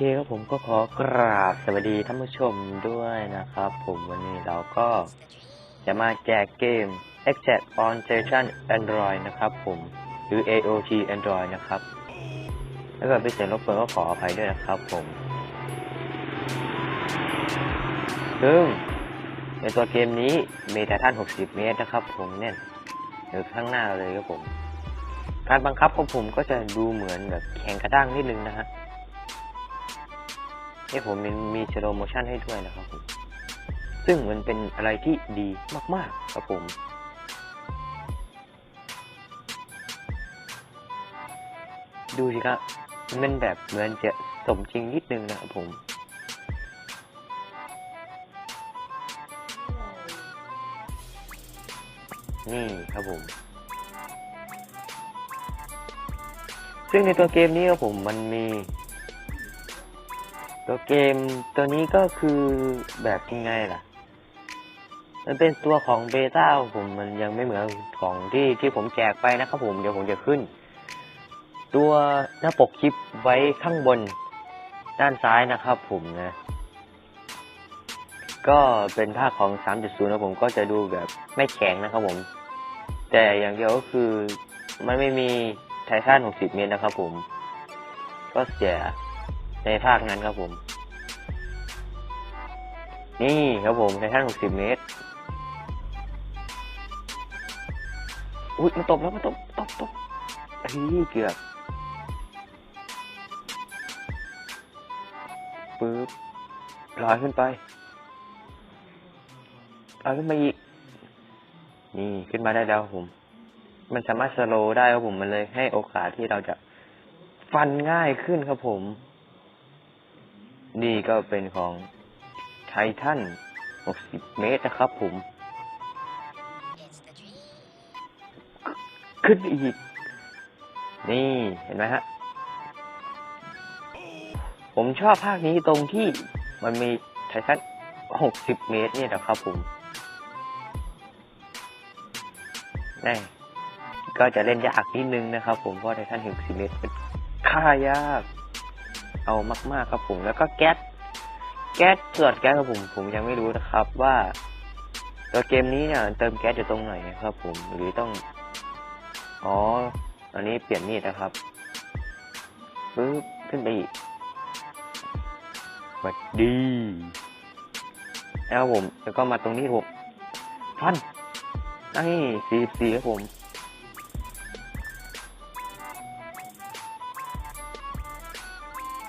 เคครับผมก็ขอกราบสวัสดีท่านผู้ชมด้วยนะครับ ผมวันนี้เราก็จะมาแจกเกม e x a c t on Station Android นะครับผมหรือ AOT Android นะครับถ้าเกิดเป็นเสียงรบกวนก็ขออภัยด้วยนะครับผม ซึ่งในตัวเกมนี้มีแต่ท่าน 60 เมตรนะครับ ผมเนี่ยอยู่ข้างหน้าเลยครับผม การบังคับของผมก็จะดูเหมือนแบบแข็งกระด้างนิดนึงนะฮะ นี่ผมมีมีสโลโมชั่นให้ด้วยนะครับผมซึ่งมันเป็นอะไรที่ดีมาก ๆ ครับผมดูสิครับมันแบบเหมือนจะสมจริงนิดนึงนะครับผม นี่ครับผม ซึ่งในตัวเกมนี้ครับผมมันมี ตัวเกมตัวนี้ก็คือแบบยังไงล่ะ มันเป็นตัวของเบต้าผมมันยังไม่เหมือนของที่ที่ผมแจกไปนะครับผมเดี๋ยวผมจะขึ้น ตัวหน้าปกคลิปไว้ข้างบนด้านซ้ายนะครับ ผมนะ ก็เป็นภาคของ 3.0นะผมก็จะดูแบบไม่แข็งนะครับผม แต่อย่างเดียวก็คือมันไม่มีไททัน60 เมตรนะครับผม ก็เสีย ในภาคนั้นครับผม นี่ครับผมไททัน60เมตร อุ้ยมันตบแล้วมันตบตบตบเฮ้ยเกือบปึ๊บลอยขึ้นไปลอยขึ้นมาอีก นี่ขึ้นมาได้แล้วครับผม มันสามารถสโลว์ได้ครับผมมันเลยให้โอกาสที่เราจะฟันง่ายขึ้นครับผม นี่ก็เป็นของไททัน60 เมตรนะครับผม ขึ้นอีก นี่เห็นไหมฮะ ผมชอบภาคนี้ตรงที่มันมีไททัน60 เมตรเนี่ยนะครับผมนี่ก็จะเล่นยากนิดนึงนะครับผมเพราะไททัน60 เมตรเป็นค่ายาก เอามาก ๆ ครับผม แล้วก็แก๊ส แก๊สส่วนแก๊สครับผม ผมยังไม่รู้นะครับว่าตัวเกมนี้เนี่ยเติมแก๊สอยู่ตรงไหนครับ ผม หรือต้อง อ๋อ อันนี้เปลี่ยนมีดนะครับปึ๊บขึ้นไปอีกสวัสดีแล้วผม แล้วก็มาตรงนี้ผมฟันนี่สี่สี่ครับผม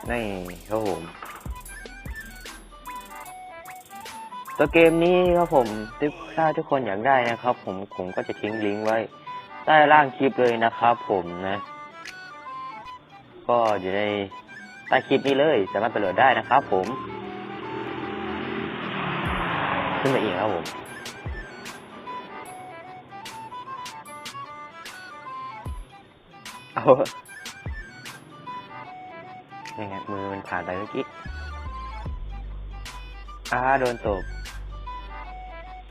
นี่ครับผมตัวเกมนี้ครับผมถ้าทุกคนอยากได้นะครับ ผมผมก็จะทิ้งลิงก์ไว้ ใต้ล่างคลิปเลยนะครับ ผมนะ ก็อยู่ในใต้คลิปนี้เลย สามารถไปโหลดได้นะครับผม ขึ้นมาอีกครับผมเอา ยังไงมือมันผ่านไปเมื่อกี้อ่าโดนตบ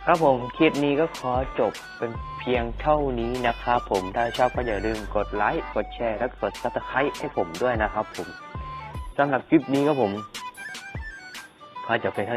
ครับผมคลิปนี้ก็ขอจบเป็นเพียงเท่านี้นะครับผมถ้าชอบก็อย่าลืมกดไลค์กดแชร์และกดซับสไครต์ให้ผมด้วยนะครับผมสำหรับคลิปนี้ครับผมขอจบเพียงเท่านี้